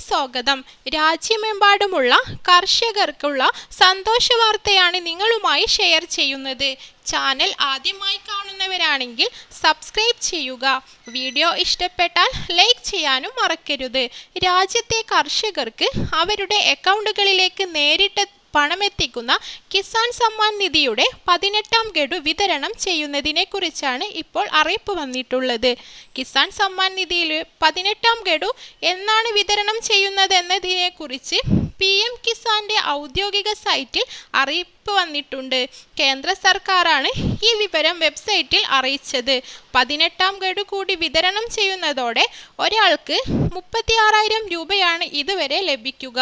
സ്വാഗതം. രാജ്യമെമ്പാടുമുള്ള കർഷകർക്കുള്ള സന്തോഷ വാർത്തയാണ് നിങ്ങളുമായി ഷെയർ ചെയ്യുന്നത്. ചാനൽ ആദ്യമായി കാണുന്നവരാണെങ്കിൽ സബ്സ്ക്രൈബ് ചെയ്യുക. വീഡിയോ ഇഷ്ടപ്പെട്ടാൽ ലൈക്ക് ചെയ്യാനും മറക്കരുത്. രാജ്യത്തെ കർഷകർക്ക് അവരുടെ അക്കൗണ്ടുകളിലേക്ക് നേരിട്ട് പണമെത്തിക്കുന്ന കിസാൻ സമ്മാൻ നിധിയുടെ പതിനെട്ടാം ഗഡു വിതരണം ചെയ്യുന്നതിനെ കുറിച്ചാണ് ഇപ്പോൾ അറിയിപ്പ് വന്നിട്ടുള്ളത്. കിസാൻ സമ്മാൻ നിധിയിൽ പതിനെട്ടാം ഗഡു എന്നാണ് വിതരണം ചെയ്യുന്നതെന്നതിനെക്കുറിച്ച് പി എം കിസാന്റെ ഔദ്യോഗിക സൈറ്റിൽ അറിയിപ്പ് വന്നിട്ടുണ്ട്. കേന്ദ്ര സർക്കാരാണ് ഈ വിവരം വെബ്സൈറ്റിൽ അറിയിച്ചത്. പതിനെട്ടാം ഗഡു കൂടി വിതരണം ചെയ്യുന്നതോടെ ഒരാൾക്ക് മുപ്പത്തിയാറായിരം രൂപയാണ് ഇതുവരെ ലഭിക്കുക.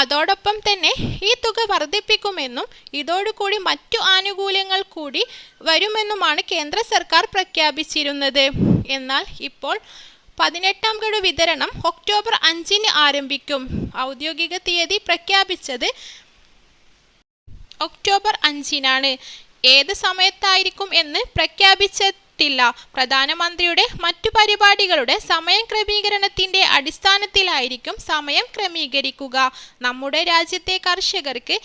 അതോടൊപ്പം തന്നെ ഈ തുക വർദ്ധിപ്പിക്കുമെന്നും ഇതോടുകൂടി മറ്റു ആനുകൂല്യങ്ങൾ കൂടി വരുമെന്നുമാണ് കേന്ദ്ര സർക്കാർ പ്രഖ്യാപിച്ചിരുന്നത്. എന്നാൽ ഇപ്പോൾ പതിനെട്ടാം ഗഡു വിതരണം ഒക്ടോബർ അഞ്ചിന് ആരംഭിക്കും. ഔദ്യോഗിക തീയതി പ്രഖ്യാപിച്ചത് ഒക്ടോബർ അഞ്ചിനാണ്. ഏത് സമയത്തായിരിക്കും എന്ന് പ്രഖ്യാപിച്ചിട്ടില്ല പ്രധാനമന്ത്രിയുടെ മറ്റു പരിപാടികളുടെ സമയം ക്രമീകരണത്തിന്റെ അടിസ്ഥാനത്തിലായിരിക്കും സമയം ക്രമീകരിക്കുക. നമ്മുടെ രാജ്യത്തെ കർഷകർക്ക്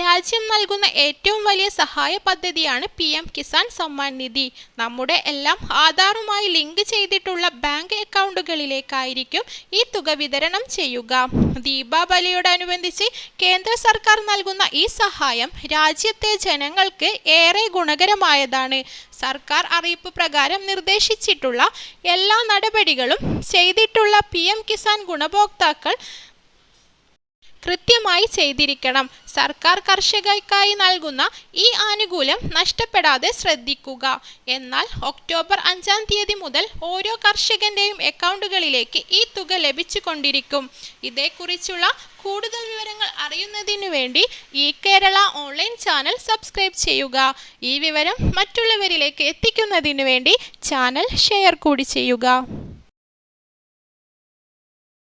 രാജ്യം നൽകുന്ന ഏറ്റവും വലിയ സഹായ പദ്ധതിയാണ് പി എം കിസാൻ സമ്മാൻ നിധി. നമ്മുടെ എല്ലാം ആധാറുമായി ലിങ്ക് ചെയ്തിട്ടുള്ള ബാങ്ക് അക്കൗണ്ടുകളിലേക്കായിരിക്കും ഈ തുക വിതരണം ചെയ്യുക. ദീപാവലിയോടനുബന്ധിച്ച് കേന്ദ്ര സർക്കാർ നൽകുന്ന ഈ സഹായം രാജ്യത്തെ ജനങ്ങൾക്ക് ഏറെ ഗുണകരമായതാണ്. സർക്കാർ അറിയിപ്പ് പ്രകാരം നിർദ്ദേശിച്ചിട്ടുള്ള എല്ലാ നടപടികളും ചെയ്തിട്ടുള്ള പി എം കിസാൻ ഗുണഭോക്താക്കൾ കൃത്യമായി ചെയ്തിരിക്കണം. സർക്കാർ കർഷകർക്കായി നൽകുന്ന ഈ ആനുകൂല്യം നഷ്ടപ്പെടാതെ ശ്രദ്ധിക്കുക. എന്നാൽ ഒക്ടോബർ അഞ്ചാം തീയതി മുതൽ ഓരോ കർഷകന്റെയും അക്കൗണ്ടുകളിലേക്ക് ഈ തുക ലഭിച്ചു കൊണ്ടിരിക്കും ഇതേക്കുറിച്ചുള്ള കൂടുതൽ വിവരങ്ങൾ അറിയുന്നതിനു വേണ്ടി ഈ കേരള ഓൺലൈൻ ചാനൽ സബ്സ്ക്രൈബ് ചെയ്യുക. ഈ വിവരം മറ്റുള്ളവരിലേക്ക് എത്തിക്കുന്നതിനു വേണ്ടി ചാനൽ ഷെയർ കൂടി ചെയ്യുക.